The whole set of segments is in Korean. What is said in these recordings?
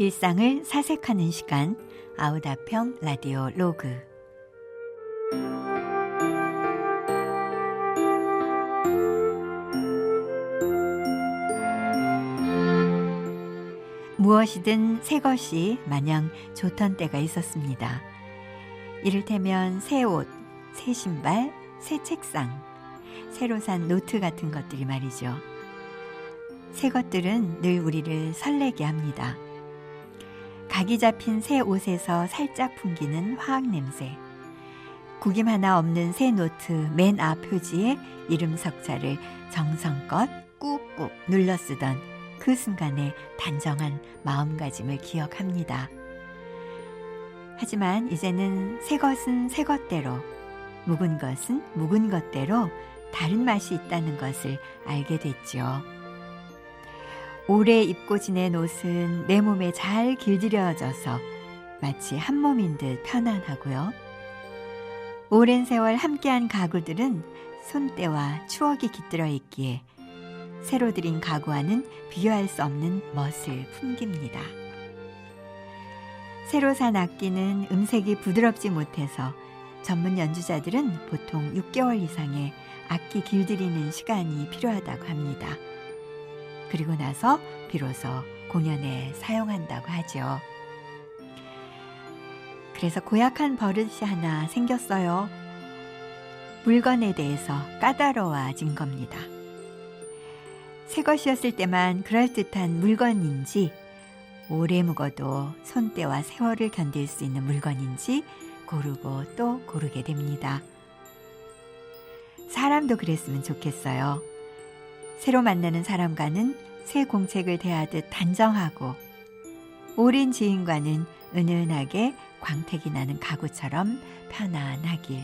일상을 사색하는 시간 아우다평 라디오 로그 무엇이든 새 것이 마냥 좋던 때가 있었습니다. 이를테면 새 옷, 새 신발, 새 책상, 새로 산 노트 같은 것들이 말이죠. 새 것들은 늘 우리를 설레게 합니다. 각이 잡힌 새 옷에서 살짝 풍기는 화학 냄새. 구김 하나 없는 새 노트 맨 앞 표지에 이름 석자를 정성껏 꾹꾹 눌러 쓰던 그 순간의 단정한 마음가짐을 기억합니다. 하지만 이제는 새 것은 새 것대로, 묵은 것은 묵은 것대로 다른 맛이 있다는 것을 알게 됐죠. 오래 입고 지낸 옷은 내 몸에 잘 길들여져서 마치 한 몸인 듯 편안하고요. 오랜 세월 함께한 가구들은 손때와 추억이 깃들어 있기에 새로 들인 가구와는 비교할 수 없는 멋을 풍깁니다. 새로 산 악기는 음색이 부드럽지 못해서 전문 연주자들은 보통 6개월 이상의 악기 길들이는 시간이 필요하다고 합니다. 그리고 나서 비로소 공연에 사용한다고 하죠. 그래서 고약한 버릇이 하나 생겼어요. 물건에 대해서 까다로워진 겁니다. 새 것이었을 때만 그럴듯한 물건인지 오래 묵어도 손때와 세월을 견딜 수 있는 물건인지 고르고 또 고르게 됩니다. 사람도 그랬으면 좋겠어요. 새로 만나는 사람과는 새 공책을 대하듯 단정하고 오랜 지인과는 은은하게 광택이 나는 가구처럼 편안하길.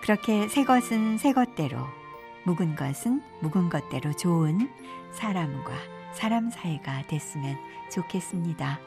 그렇게 새 것은 새 것대로, 묵은 것은 묵은 것대로 좋은 사람과 사람 사이가 됐으면 좋겠습니다.